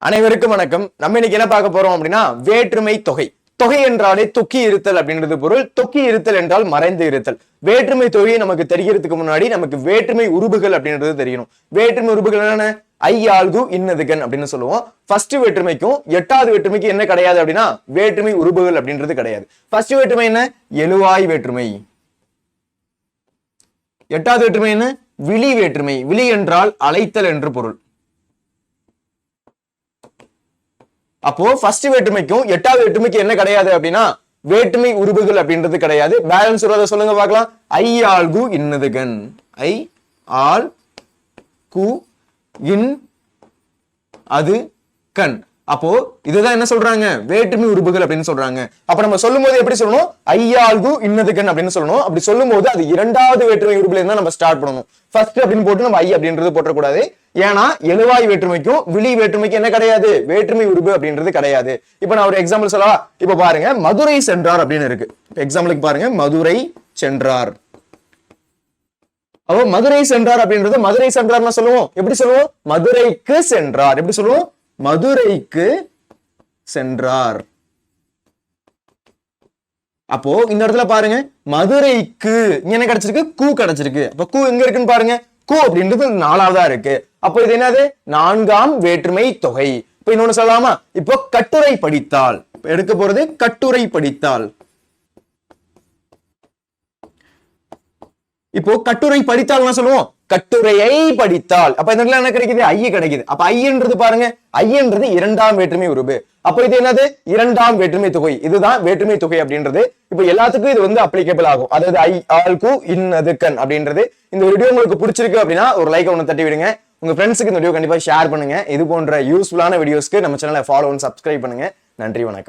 அனைவருக்கும் வணக்கம். நம்ம இன்னைக்கு என்ன பார்க்க போறோம் அப்படின்னா வேற்றுமை தொகை. தொகை என்றாலே தொக்கி இருத்தல் அப்படின்றது பொருள். தொக்கி இருத்தல் என்றால் மறைந்து இருத்தல். வேற்றுமை தொகையை நமக்கு தெரிகிறதுக்கு முன்னாடி நமக்கு வேற்றுமை உருபுகள் அப்படின்றது தெரியணும் வேற்றுமை உருபுகள் என்னென்ன? ஐ ஆல்கு இன்னதுகன் அப்படின்னு சொல்லுவோம். ஃபர்ஸ்ட் வேற்றுமைக்கும் எட்டாவது வேற்றுமைக்கு என்ன கிடையாது அப்படின்னா வேற்றுமை உருபுகள் அப்படின்றது கிடையாது. ஃபர்ஸ்ட் வேற்றுமை என்ன? எழுவாய் வேற்றுமை. எட்டாவது வேற்றுமை என்ன? விழி வேற்றுமை. விழி என்றால் அழைத்தல் என்று பொருள். அப்போ ஃபர்ஸ்ட் வேற்றுமைக்கும் எட்டாவது வேற்றுமைக்கு என்ன கிடையாது அப்படின்னா வேற்றுமை உருபுகள் அப்படின்றது கிடையாது. பேலன்ஸ் வருவதை சொல்லுங்க பார்க்கலாம். ஐ ஆல் கு இன்னதுகன் ஐ ஆல் கு இன் அது கண். அப்போ இதுதான் என்ன சொல்றாங்க? வேற்றுமை உறுப்புகள் அப்படின்னு சொல்றாங்க. அப்ப நம்ம சொல்லும் போது எப்படி சொல்லணும்? ஐயாள்கு இன்னதுக்கன் அப்படின்னு சொல்லணும். அப்படி சொல்லும் போது அது இரண்டாவது வேற்றுமை உறுப்புல இருந்தா நம்ம ஸ்டார்ட் பண்ணணும். ஃபர்ஸ்ட் அப்படின்னு போட்டு நம்ம ஐ அப்படின்றது போட்டக்கூடாது. ஏன்னா எழுவாய் வேற்றுமைக்கும் விழி வேற்றுமைக்கும் என்ன கிடையாது? வேற்றுமை உறுப்பு அப்படின்றது கிடையாது. இப்ப நான் ஒரு எக்ஸாம்பிள் சொல்லவா? இப்ப பாருங்க மதுரை சென்றார் அப்படின்னு இருக்கு. எக்ஸாம்பிளுக்கு பாருங்க மதுரை சென்றார். அப்போ மதுரை சென்றார் அப்படின்றது மதுரை சென்றார்னா சொல்லுவோம். எப்படி சொல்லுவோம்? மதுரைக்கு சென்றார். எப்படி சொல்லுவோம்? மதுரைக்கு சென்றார். அப்போ இந்த இடத்துல பாருங்க மதுரைக்கு இங்க என்ன கிடைச்சிருக்கு? கூ கிடைச்சிருக்கு. அப்ப கூ எங்க இருக்குன்னு பாருங்க. கூ அப்படின்றது நாலாவதா இருக்கு. அப்போ இது என்னது? நான்காம் வேற்றுமை தொகை. இப்ப இன்னொன்னு சொல்லலாமா? இப்போ கட்டுரை படித்தால் எடுக்க போறது கட்டுரை படித்தால் இப்போ கட்டுரை படித்தால் சொல்லுவோம்? கட்டுரையை படித்தால். அப்ப இந்த என்ன கிடைக்குது? ஐய கிடைக்குது. அப்ப ஐயன்றது பாருங்க. ஐயன்றது இரண்டாம் வேற்றுமை உருபு. அப்ப இது என்னது? இரண்டாம் வேற்றுமை தொகை. இதுதான் வேற்றுமை தொகை அப்படின்றது. இப்ப எல்லாத்துக்கும் இது வந்து அப்ளிகபிள் ஆகும். அதாவது ஐ ஆல்கு இன்னது கண் அப்படின்றது. இந்த வீடியோ உங்களுக்கு பிடிச்சிருக்கு அப்படின்னா ஒரு லைக் ஒன்று தட்டி விடுங்க. உங்க ஃப்ரெண்ட்ஸுக்கு இந்த வீடியோ கண்டிப்பா ஷேர் பண்ணுங்க. இது போன்ற யூஸ்ஃபுல்லான வீடியோஸ்க்கு நம்ம சேனலை ஃபாலோ சப்ஸ்கிரைப் பண்ணுங்க. நன்றி வணக்கம்.